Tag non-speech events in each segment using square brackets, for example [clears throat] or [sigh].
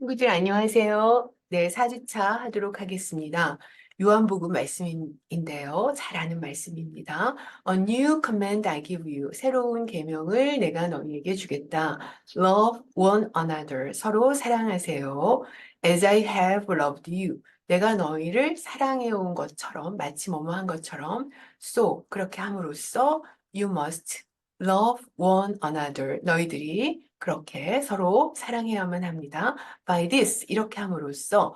친구들 안녕하세요. 네, 4주차 하도록 하겠습니다. 요한복음 말씀인데요. 잘 아는 말씀입니다. A new command I give you. 새로운 계명을 내가 너희에게 주겠다. Love one another. 서로 사랑하세요. As I have loved you. 내가 너희를 사랑해 온 것처럼 마치 뭐뭐 한 것처럼 so 그렇게 함으로써 you must love one another. 너희들이 그렇게 서로 사랑해야만 합니다. By this 이렇게 함으로써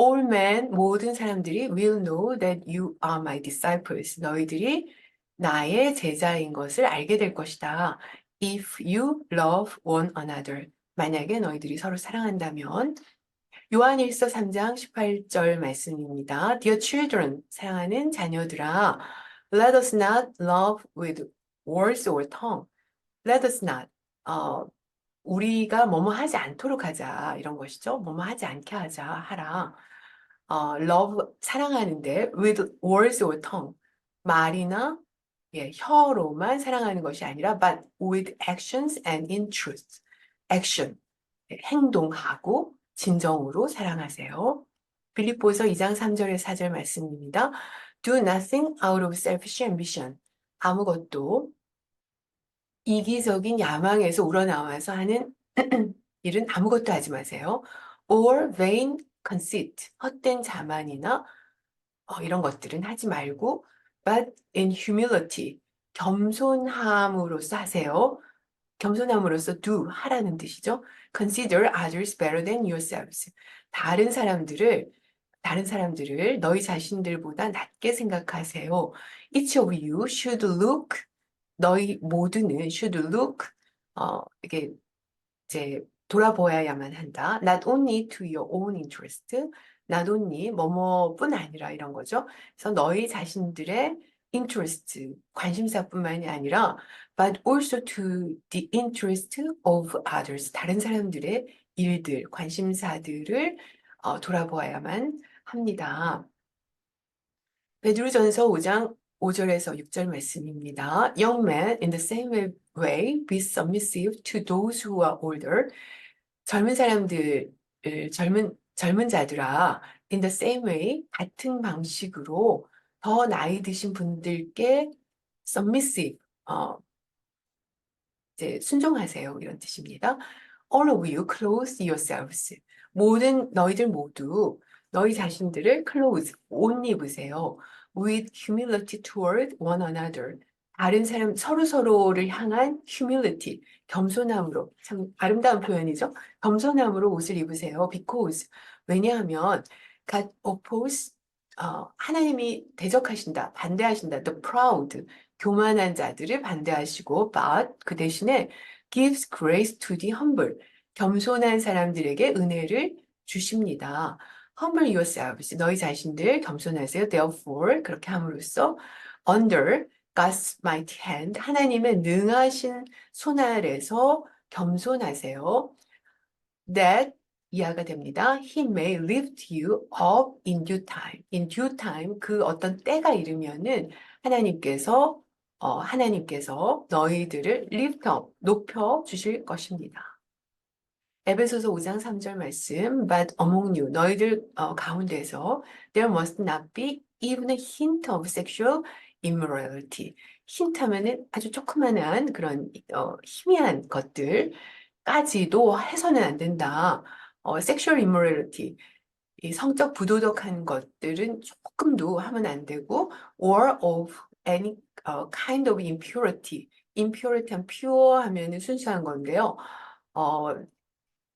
all men 모든 사람들이 will know that you are my disciples. 너희들이 나의 제자인 것을 알게 될 것이다. If you love one another. 만약에 너희들이 서로 사랑한다면 요한일서 3장 18절 말씀입니다. Dear children, 사랑하는 자녀들아, let us not love with words or tongue. Let us not, 어, 우리가 뭐뭐 하지 않도록 하자, 이런 것이죠. 뭐뭐 하지 않게 하자, 하라. 어, love, 사랑하는데, with words or tongue. 말이나, 예, 혀로만 사랑하는 것이 아니라, but with actions and in truth. action. 예, 행동하고, 진정으로 사랑하세요. 빌립보서 2장 3절의 4절 말씀입니다. Do nothing out of selfish ambition. 아무것도 이기적인 야망에서 우러나와서 하는 [clears throat] 일은 아무것도 하지 마세요. or vain conceit, 헛된 자만이나 어, 이런 것들은 하지 말고 but in humility, 겸손함으로써 하세요. 겸손함으로써 do, 하라는 뜻이죠. Consider others better than yourselves. 다른 사람들을 다른 사람들을 너희 자신들보다 낮게 생각하세요. Each of you should look 너희 모두는 should look 어 이게 이제 돌아보아야만 한다. Not only to your own interest, not only 뭐뭐뿐 아니라 이런 거죠. 그래서 너희 자신들의 interest 관심사뿐만이 아니라 but also to the interest of others 다른 사람들의 일들 관심사들을 어, 돌아보아야만 합니다. 베드로전서 5장 5절에서 6절 말씀입니다. Young men, in the same way, be submissive to those who are older. 젊은 사람들, 젊은, 젊은 자들아, in the same way, 같은 방식으로 더 나이 드신 분들께 submissive, 어, 이제 순종하세요. 이런 뜻입니다. All of you clothe yourselves. 모든 너희들 모두 너희 자신들을 clothe, 옷 입으세요. With humility toward one another. 다른 사람 서로 서로를 향한 humility, 겸손함으로 참 아름다운 표현이죠. 겸손함으로 옷을 입으세요. Because 왜냐하면 God oppose 어, 하나님이 대적하신다, 반대하신다. The proud 교만한 자들을 반대하시고, but 그 대신에 gives grace to the humble 겸손한 사람들에게 은혜를 주십니다. Humble yourselves. 너희 자신들 겸손하세요. Therefore, 그렇게 함으로써 under God's mighty hand, 하나님의 능하신 손 아래서 겸손하세요. That 이하가 됩니다. He may lift you up in due time. In due time, 그 어떤 때가 이르면은 하나님께서 어, 하나님께서 너희들을 lift up, 높여 주실 것입니다. 에베소서 5장 3절 말씀, but among you, 너희들 어, 가운데서 there must not be even a hint of sexual immorality. 힌트 하면은 아주 조그만한 그런 어, 희미한 것들까지도 해서는 안 된다. 어, sexual immorality, 이 성적 부도덕한 것들은 조금도 하면 안 되고, or of any uh, kind of impurity. impurity 한 pure 하면은 순수한 건데요. 어,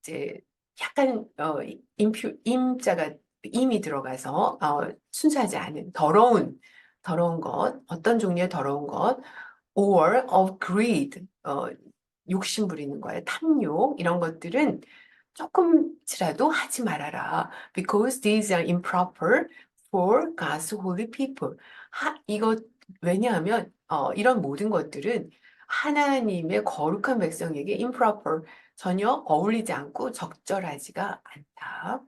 이제 약간 어, 임표, 임자가 임이 들어가서 어, 순수하지 않은 더러운 더러운 것, 어떤 종류의 더러운 것, or of greed, 어, 욕심 부리는 거예요. 탐욕 이런 것들은 조금이라도 하지 말아라. Because these are improper for God's holy people. 하, 이거 왜냐하면 어, 이런 모든 것들은 하나님의 거룩한 백성에게 improper 전혀 어울리지 않고 적절하지가 않다.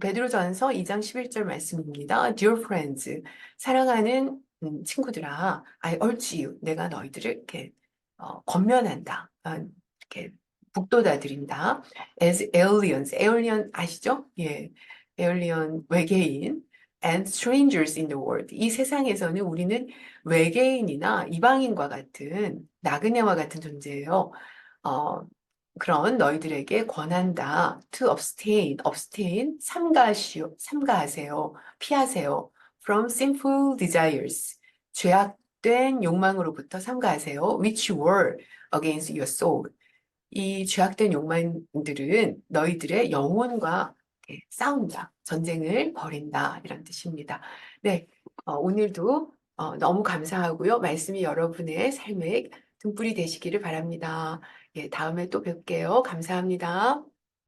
베드로전서 2장 11절 말씀입니다. Dear friends, 사랑하는 음, 친구들아, I urge you, 내가 너희들을 이렇게 어, 권면한다. 어, 이렇게 북돋아 드린다. As aliens, alien 아시죠? 예, alien 외계인 and strangers in the world. 이 세상에서는 우리는 외계인이나 이방인과 같은 나그네와 같은 존재예요. 어, 그런 너희들에게 권한다. To abstain, abstain, 삼가시오, 삼가하세요. 피하세요. From sinful desires, 죄악된 욕망으로부터 삼가하세요. Which were against your soul. 이 죄악된 욕망들은 너희들의 영혼과 싸운다. 전쟁을 벌인다. 이런 뜻입니다. 네, 어, 오늘도 어, 너무 감사하고요. 말씀이 여러분의 삶에 등불이 되시기를 바랍니다. 예, 다음에 또 뵐게요. 감사합니다.